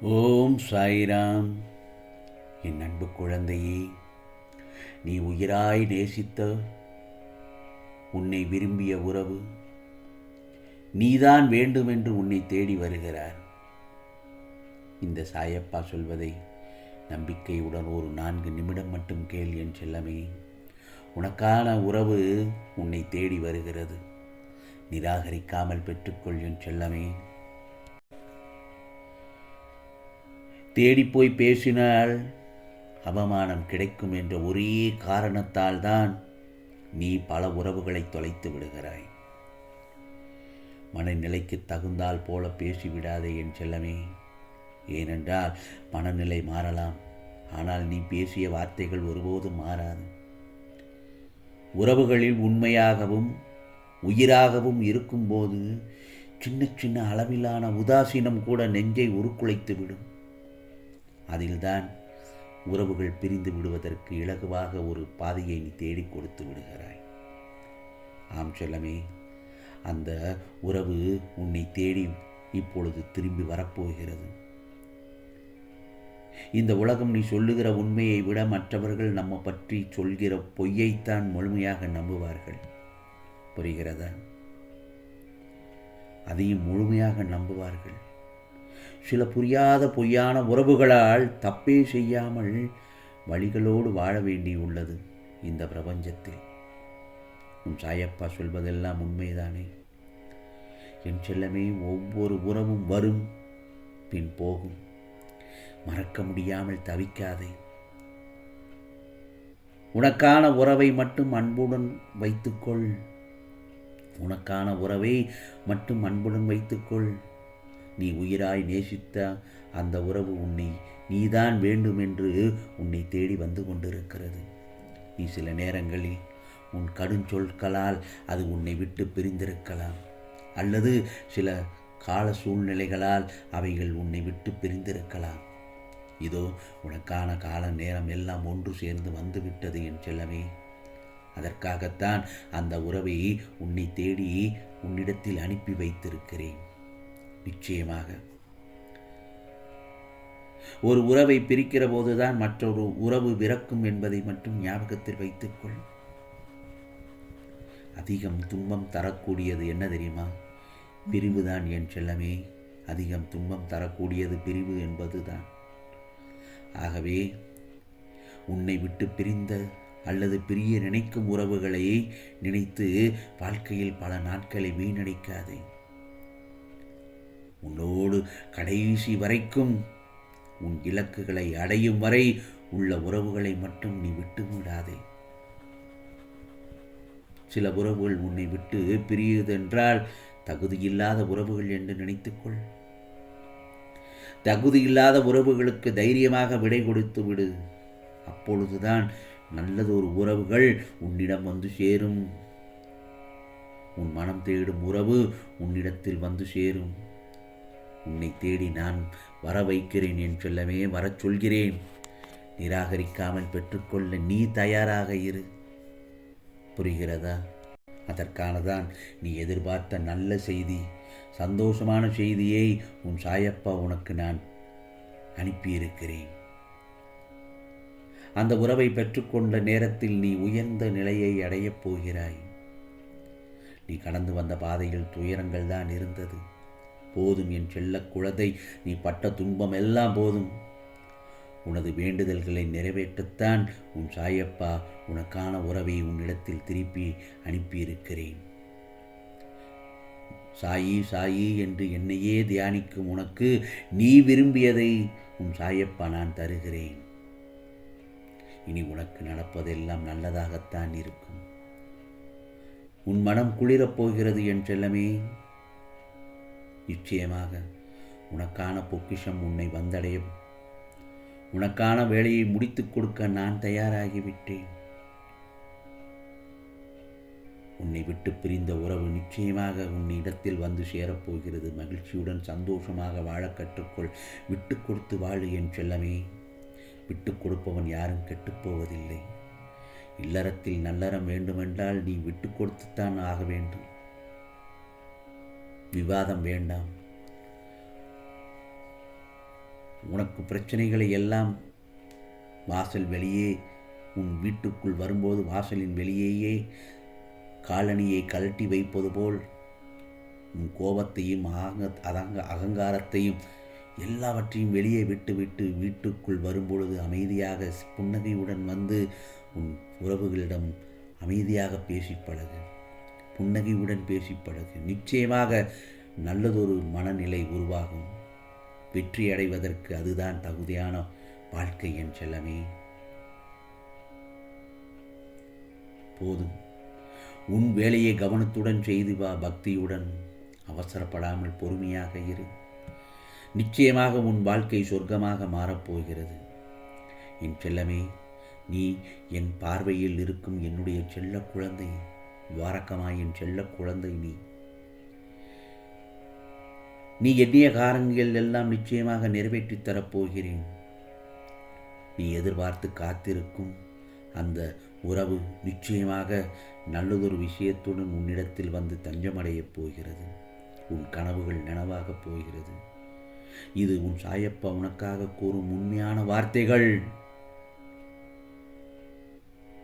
ஓம் சாய்ராம். என் அன்பு குழந்தையே நீ உயிராய் நேசித்த உன்னை விரும்பிய உறவு நீதான் வேண்டுமென்று உன்னை தேடி வருகிறார். இந்த சாயப்பா சொல்வதை நம்பிக்கையுடன் ஒரு நான்கு நிமிடம் மட்டும் கேள் என் செல்லமே. உனக்கான உறவு உன்னை தேடி வருகிறது. நிராகரிக்காமல் பெற்றுக்கொள் என் செல்லமே. தேடிப்போய் பேசினால் அவமானம் கிடைக்கும் என்ற ஒரே காரணத்தால் தான் நீ பல உறவுகளை தொலைத்து விடுகிறாய். மனநிலைக்கு தகுந்தால் போல பேசிவிடாதே என் செல்லமே. ஏனென்றால் மனநிலை மாறலாம். ஆனால் நீ பேசிய வார்த்தைகள் ஒருபோதும் மாறாது. உறவுகளில் உண்மையாகவும் உயிராகவும் இருக்கும்போது சின்ன சின்ன அளவிலான உதாசீனம் கூட நெஞ்சை உருக்குலைத்து விடும் அதில்தான் உறவுகள் பிரிந்து விடுவதற்கு இலகுவாக ஒரு பாதையை நீ தேடி கொடுத்து விடுகிறாய். ஆம் செல்லமே அந்த உறவு உன்னை தேடி இப்பொழுது திரும்பி வரப்போகிறது. இந்த உலகம் நீ சொல்லுகிற உண்மையை விட மற்றவர்கள் நம்ம பற்றி சொல்கிற பொய்யைத்தான் முழுமையாக நம்புவார்கள். புரிகிறதா? அதையும் முழுமையாக நம்புவார்கள். சில புரியாத பொய்யான உறவுகளால் தப்பே செய்யாமல் வழிகளோடு வாழ வேண்டியுள்ளது இந்த பிரபஞ்சத்தில். உன் சாயப்பா சொல்வதெல்லாம் உண்மைதானே? என் செல்லமே ஒவ்வொரு உறவும் வரும் பின் போகும். மறக்க முடியாமல் தவிக்காதே. உனக்கான உறவை மட்டும் அன்புடன் வைத்துக்கொள். உனக்கான உறவை மட்டும் அன்புடன் வைத்துக்கொள். நீ உயிராய் நேசித்த அந்த உறவு உன்னை நீதான் வேண்டுமென்று உன்னை தேடி வந்து கொண்டிருக்கிறது. நீ சில நேரங்களில் உன் கடுஞ்சொற்களால் அது உன்னை விட்டு பிரிந்திருக்கலாம். அல்லது சில கால சூழ்நிலைகளால் அவைகள் உன்னை விட்டு பிரிந்திருக்கலாம். இதோ உனக்கான கால நேரம் எல்லாம் ஒன்று சேர்ந்து வந்துவிட்டது என் செல்லமே. அதற்காகத்தான் அந்த உறவை உன்னை தேடி உன்னிடத்தில் அனுப்பி வைத்திருக்கிறேன். நிச்சயமாக. ஒரு உறவை பிரிக்கிற போதுதான் மற்றொரு உறவு விறக்கும் என்பதை மட்டும் ஞாபகத்தில் வைத்துக்கொள். அதிகம் துன்பம் தரக்கூடியது என்ன தெரியுமா? பிரிவுதான் என் செல்லமே. அதிகம் துன்பம் தரக்கூடியது பிரிவு என்பதுதான். ஆகவே உன்னை விட்டு பிரிந்த அல்லது பிரிய நினைக்கும் உறவுகளை நினைத்து வாழ்க்கையில் பல நாட்களை வீணடிக்காதே. உன்னோடு கடைசி வரைக்கும் உன் இலக்குகளை அடையும் வரை உள்ள உறவுகளை மட்டும் நீ விட்டு விடாதே சில உறவுகள் உன்னை விட்டு பிரியுதென்றால் தகுதியில்லாத உறவுகள் என்று நினைத்துக்கொள். தகுதியில்லாத உறவுகளுக்கு தைரியமாக விடை கொடுத்து விடு. அப்பொழுதுதான் நல்லதொரு உறவுகள் உன்னிடம் வந்து சேரும். உன் மனம் தேடும் உறவு உன்னிடத்தில் வந்து சேரும். உன்னை தேடி நான் வர வைக்கிறேன் என் சொல்லவே வரச் சொல்கிறேன் நிராகரிக்காமல் பெற்றுக்கொள்ள நீ தயாராக இரு. புரிகிறதா? அதற்கானதான் நீ எதிர்பார்த்த நல்ல செய்தி. சந்தோஷமான செய்தியை உன் சாயப்பா உனக்கு நான் அனுப்பியிருக்கிறேன். அந்த உறவை பெற்றுக்கொண்ட நேரத்தில் நீ உயர்ந்த நிலையை அடையப் போகிறாய். நீ கடந்து வந்த பாதையில் துயரங்கள் தான் இருந்தது. போதும் என் செல்ல குழந்தை நீ பட்ட துன்பம் எல்லாம் போதும். உனது வேண்டுதல்களை நிறைவேற்றத்தான் உன் சாயப்பா உனக்கான உறவை உன்னிடத்தில் திருப்பி அனுப்பியிருக்கிறேன். சாயி சாயி என்று என்னையே தியானிக்கும் உனக்கு நீ விரும்பியதை உன் சாயப்பா நான் தருகிறேன். இனி உனக்கு நடப்பதெல்லாம் நல்லதாகத்தான் இருக்கும். உன் மனம் குளிரப் போகிறது என் செல்லமே. நிச்சயமாக. உனக்கான பொக்கிஷம் உன்னை வந்தடையும். உனக்கான வேலையை முடித்துக் கொடுக்க நான் தயாராகிவிட்டேன். உன்னை விட்டு பிரிந்த உறவு நிச்சயமாக உன் இடத்தில் வந்து சேரப்போகிறது. மகிழ்ச்சியுடன் சந்தோஷமாக வாழ கற்றுக்கொள். விட்டு கொடுத்து வாழு என் செல்லமே. விட்டு கொடுப்பவன் யாரும் கெட்டுப்போவதில்லை இல்லறத்தில் நல்லறம் வேண்டுமென்றால் நீ விட்டு கொடுத்துத்தான் ஆக வேண்டும். விவாதம் வேண்டாம். உனக்கு பிரச்சனைகளை எல்லாம் வாசல் வெளியே உன் வீட்டுக்குள் வரும்போது வாசலின் வெளியேயே காலணியை கழட்டி வைப்பது போல் உன் கோபத்தையும் அகங்க அதங்க அகங்காரத்தையும் எல்லாவற்றையும் வெளியே விட்டுவிட்டு வீட்டுக்குள் வரும்பொழுது அமைதியாக புன்னகையுடன் வந்து உன் உறவுகளிடம் அமைதியாக பேசி பழகு. புன்னகையுடன் பேசி பழகு. நிச்சயமாக நல்லதொரு மனநிலை உருவாகும். வெற்றி அடைவதற்கு அதுதான் தகுதியான வாழ்க்கை என் செல்லமே. போதும். உன் வேலையை கவனத்துடன் செய்து வா பக்தியுடன். அவசரப்படாமல் பொறுமையாக இரு. நிச்சயமாக உன் வாழ்க்கை சொர்க்கமாக மாறப்போகிறது என் செல்லமே நீ என் பார்வையில் இருக்கும் என்னுடைய செல்ல குழந்தை. வாரக்கமாய் என் செல்ல குழந்தை நீ. நீ எண்ணிய காரங்கள் எல்லாம் நிச்சயமாக நிறைவேற்றித் தரப்போகிறேன். நீ எதிர்பார்த்து காத்திருக்கும் அந்த உறவு நிச்சயமாக நல்லதொரு விஷயத்துடன் உன்னிடத்தில் வந்து தஞ்சமடையப் போகிறது. உன் கனவுகள் நனவாகப் போகிறது. இது உன் சாயப்பா உனக்காக கூறும் உண்மையான வார்த்தைகள்.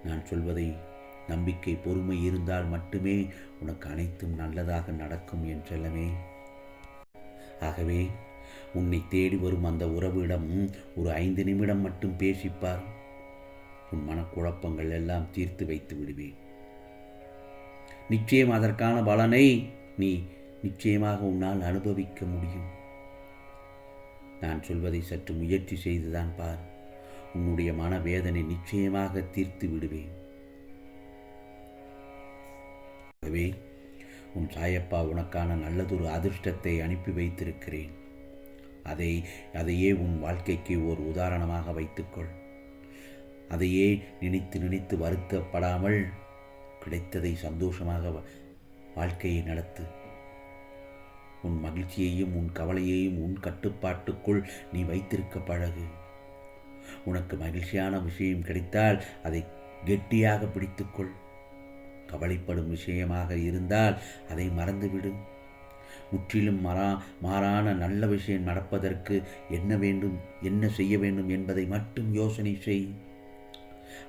நான் சொல்வதை நம்பிக்கை பொறுமை இருந்தால் மட்டுமே உனக்கு அனைத்தும் நல்லதாக நடக்கும் என் செல்லமே ஆகவே உன்னை தேடி வரும் அந்த உறவிடம் ஒரு ஐந்து நிமிடம் மட்டும் பேசிப்பார். உன் மனக்குழப்பங்கள் எல்லாம் தீர்த்து வைத்து விடுவேன். நிச்சயம் அதற்கான பலனை நீ நிச்சயமாக உன்னால் அனுபவிக்க முடியும். நான் சொல்வதை சற்று முயற்சி செய்துதான் பார். உன்னுடைய மனவேதனை நிச்சயமாக தீர்த்து விடுவேன். ஆகவே உன் சாயப்பா உனக்கான நல்லதொரு அதிர்ஷ்டத்தை அனுப்பி வைத்திருக்கிறேன். அதை அதையே உன் வாழ்க்கைக்கு ஒரு உதாரணமாக வைத்துக்கொள். அதையே நினைத்து நினைத்து வருத்தப்படாமல் கிடைத்ததை சந்தோஷமாக வாழ்க்கையை நடத்து. உன் மகிழ்ச்சியையும் உன் கவலையையும் உன் கட்டுப்பாட்டுக்குள் நீ வைத்திருக்க பழகு. உனக்கு மகிழ்ச்சியான விஷயம் கிடைத்தால் அதை கெட்டியாக பிடித்துக்கொள். கவலைப்படும் விஷயமாக இருந்தால் அதை மறந்துவிடு. முற்றிலும் மறா மாறான நல்ல விஷயம் நடப்பதற்கு என்ன வேண்டும் என்ன செய்ய வேண்டும் என்பதை மட்டும் யோசனை செய்.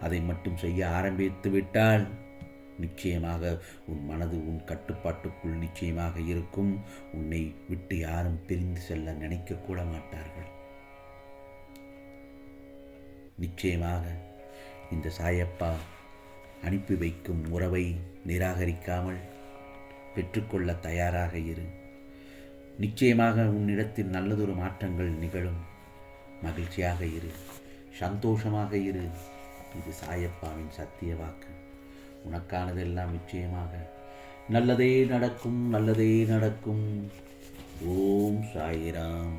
அதை மட்டும் செய்ய ஆரம்பித்து விட்டால் நிச்சயமாக உன் மனது உன் கட்டுப்பாட்டுக்குள் நிச்சயமாக இருக்கும். உன்னை விட்டு யாரும் பிரிந்து செல்ல நினைக்க கூட மாட்டார்கள். நிச்சயமாக இந்த சாயப்பா அனுப்பி வைக்கும் உறவை நிராகரிக்காமல் பெற்றுக்கொள்ள தயாராக இரு. நிச்சயமாக உன்னிடத்தில் நல்லதொரு மாற்றங்கள் நிகழும். மகிழ்ச்சியாக இரு. சந்தோஷமாக இரு. இது சாயப்பாவின் சத்திய வாக்கு. உனக்கானதெல்லாம் நிச்சயமாக. நல்லதே நடக்கும் நல்லதே நடக்கும். ஓம் சாயிராம்.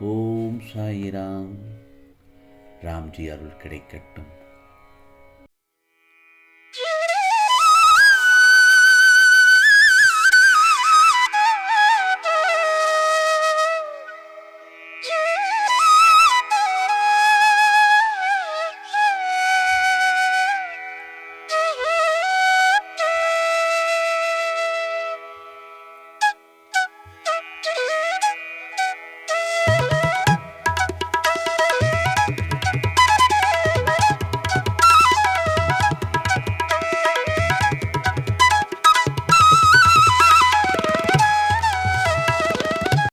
ஓம் சாயிராம். ராம்ஜி அருள் கிடைக்கட்டும்.